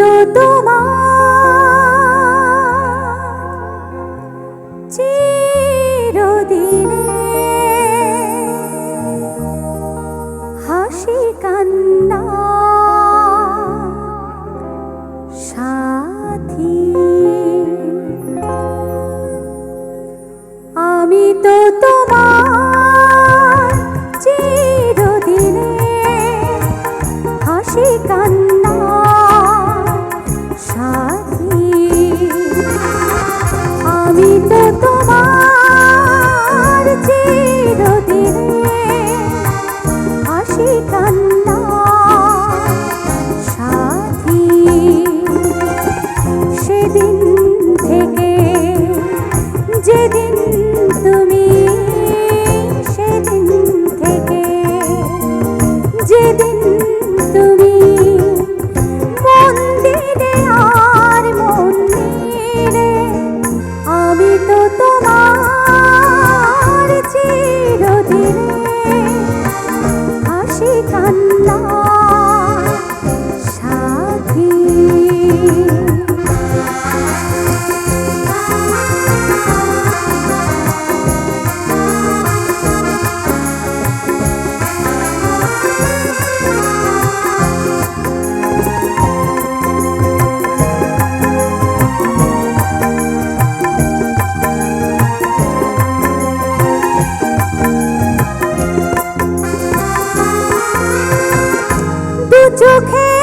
তো তোমার চিরদিনে হাসি কান্না সাথী। আমি তো তোমার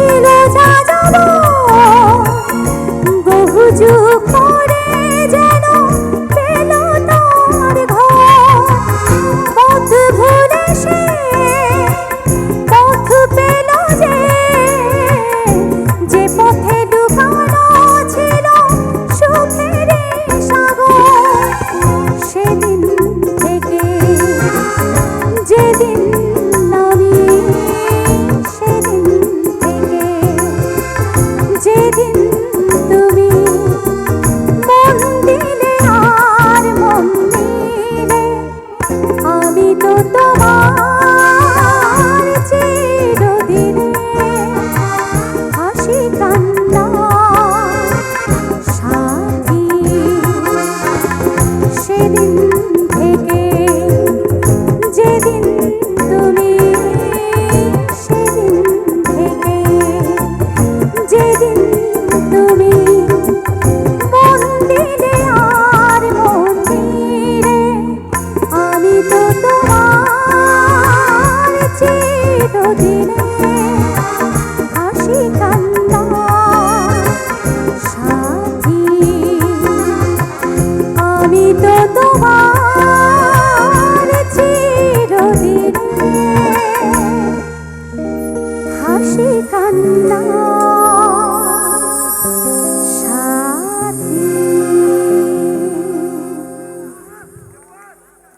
のじゃじ然